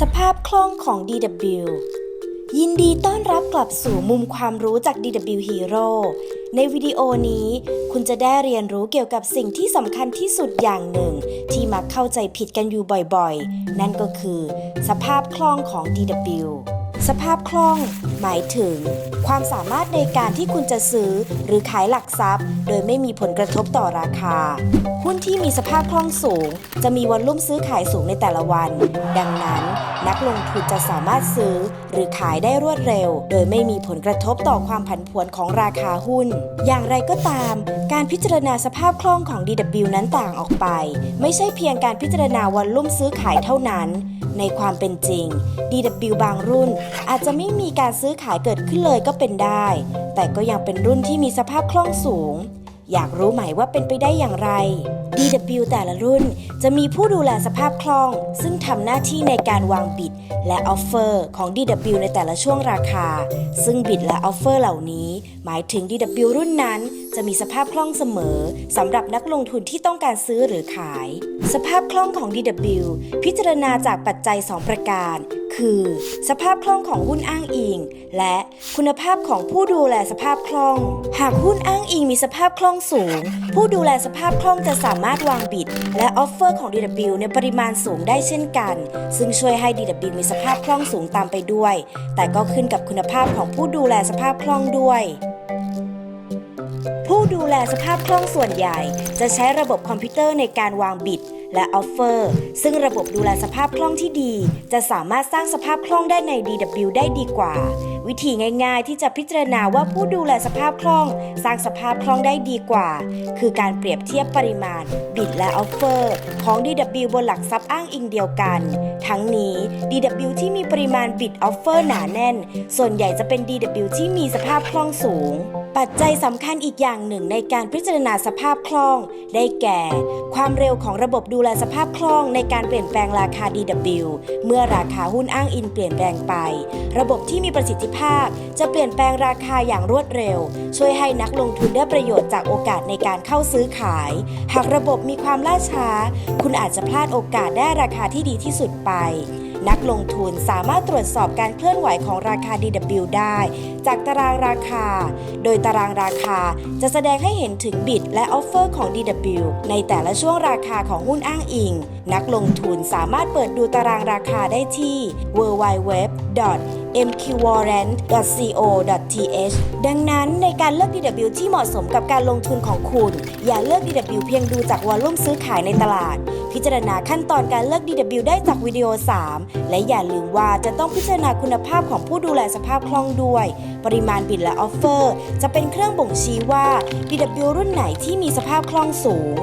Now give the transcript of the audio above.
สภาพคล่องของ DW ยินดีต้อนรับกลับสู่มุมความรู้จาก DW Hero ในวิดีโอนี้ คุณจะได้เรียนรู้เกี่ยวกับสิ่งที่สำคัญที่สุดอย่างหนึ่ง ที่มักเข้าใจผิดกันอยู่บ่อยๆ นั่นก็คือ สภาพคล่องของ DW สภาพคล่อง หมายถึง ความสามารถในการที่คุณจะซื้อหรือขายหลักทรัพย์ โดยไม่มีผลกระทบต่อราคา หุ้นที่มีสภาพคล่องสูง จะมีวอลลุ่มซื้อขายสูงในแต่ละวัน ดังนั้น นักลงทุนจะสามารถซื้อ หรือขายได้รวดเร็ว โดยไม่มีผลกระทบต่อความผันผวนของราคาหุ้น อย่างไรก็ตาม การพิจารณาสภาพคล่องของ DW นั้นต่างออกไป ไม่ใช่เพียงการพิจารณาวอลลุ่มซื้อขายเท่านั้นในความเป็นจริง DW บางรุ่นอาจจะไม่มีการซื้อขายเกิดขึ้นเลยก็เป็นได้ แต่ก็ยังเป็นรุ่นที่มีสภาพคล่องสูง อยากรู้ไหมว่าเป็นไปได้อย่างไร DW แต่ละรุ่นจะมีผู้ดูแลสภาพคล่อง ซึ่งทำหน้าที่ในการวางบิดและออฟเฟอร์ของ DW ในแต่ละช่วงราคา ซึ่งบิดและออฟเฟอร์เหล่านี้ หมายถึง DW รุ่นนั้น จะมีสภาพคล่องเสมอสำหรับนักลงทุนที่ต้องการซื้อหรือขาย สภาพคล่องของ DW พิจารณาจากปัจจัย 2 ประการ คือ สภาพคล่องของหุ้นอ้างอิง และคุณภาพของผู้ดูแลสภาพคล่อง หากหุ้นอ้างอิงมีสภาพคล่องสูง ผู้ดูแลสภาพคล่องจะสามารถวางบิด และออฟเฟอร์ของ DW ในปริมาณสูงได้เช่นกัน ซึ่งช่วยให้ DW มีสภาพคล่องสูงตามไปด้วย แต่ก็ขึ้นกับคุณภาพของผู้ดูแลสภาพคล่องด้วย ผู้ดูแลสภาพคล่องส่วนใหญ่ จะใช้ระบบคอมพิวเตอร์ในการวางบิดและออฟเฟอร์ ซึ่งระบบดูแลสภาพคล่องที่ดี จะสามารถสร้างสภาพคล่องได้ใน DW ได้ดีกว่า วิธีง่ายๆ ที่จะพิจารณาว่าผู้ดูแลสภาพคล่อง สร้างสภาพคล่องได้ดีกว่า คือการเปรียบเทียบปริมาณ บิดและออฟเฟอร์ ของ DW บนหลักทรัพย์อ้างอิงเดียวกัน ทั้งนี้ DW ที่มีปริมาณบิดออฟเฟอร์หนาแน่น ส่วนใหญ่จะเป็น DW ที่มีสภาพคล่องสูง ปัจจัยสำคัญอีกอย่างหนึ่งในการพิจารณาสภาพคล่อง ได้แก่ ความเร็วของระบบดูแลสภาพคล่องในการเปลี่ยนแปลงราคา DW เมื่อราคาหุ้นอ้างอิงเปลี่ยนแปลงไป ระบบที่มีประสิทธิภาพ จะเปลี่ยนแปลงราคาอย่างรวดเร็ว ช่วยให้นักลงทุนได้ประโยชน์จากโอกาสในการเข้าซื้อขาย หากระบบมีความล่าช้า คุณอาจจะพลาดโอกาสได้ราคาที่ดีที่สุดไป นักลงทุนสามารถตรวจสอบการเคลื่อนไหวของราคา DW ได้ จากตารางราคา โดยตารางราคาจะแสดงให้เห็นถึงบิดและออฟเฟอร์ของ DW ในแต่ละช่วงราคาของหุ้นอ้างอิง นักลงทุนสามารถเปิดดูตารางราคาได้ที่ www. mqwarrant.co.th ดังนั้นในการเลือก DW ที่เหมาะสมกับการลงทุนของคุณ อย่าเลือก DW เพียงดูจากวอลลุ่มซื้อขายในตลาด พิจารณาขั้นตอนการเลือก DW ได้จากวิดีโอ 3 และอย่าลืมว่าจะต้องพิจารณาคุณภาพของผู้ดูแลสภาพคล่องด้วย ปริมาณบิดและออฟเฟอร์ จะเป็นเครื่องบ่งชี้ว่า DW รุ่นไหนที่มีสภาพคล่องสูง